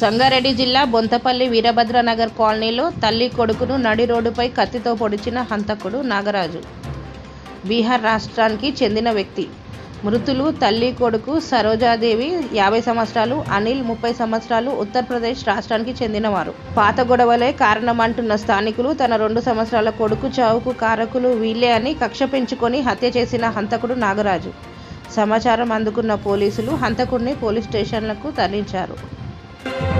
సంగారెడ్డి జిల్లా బొంతపల్లి వీరభద్రనగర్ కాలనీలో తల్లి కొడుకును నడి రోడ్డుపై కత్తితో పొడిచిన హంతకుడు నాగరాజు. బీహార్ రాష్ట్రానికి చెందిన వ్యక్తి. మృతులు తల్లి కొడుకు సరోజాదేవి యాభై సంవత్సరాలు అనిల్ ముప్పై సంవత్సరాలు ఉత్తరప్రదేశ్ రాష్ట్రానికి చెందినవారు. పాత గొడవలే కారణమంటున్న స్థానికులు తన రెండు సంవత్సరాల కొడుకు చావుకు కారకులు వీళ్ళే అని కక్ష పెంచుకొని హత్య చేసిన హంతకుడు నాగరాజు. సమాచారం అందుకున్న పోలీసులు హంతకుడిని పోలీస్ స్టేషన్లకు తరలించారు. Thank you.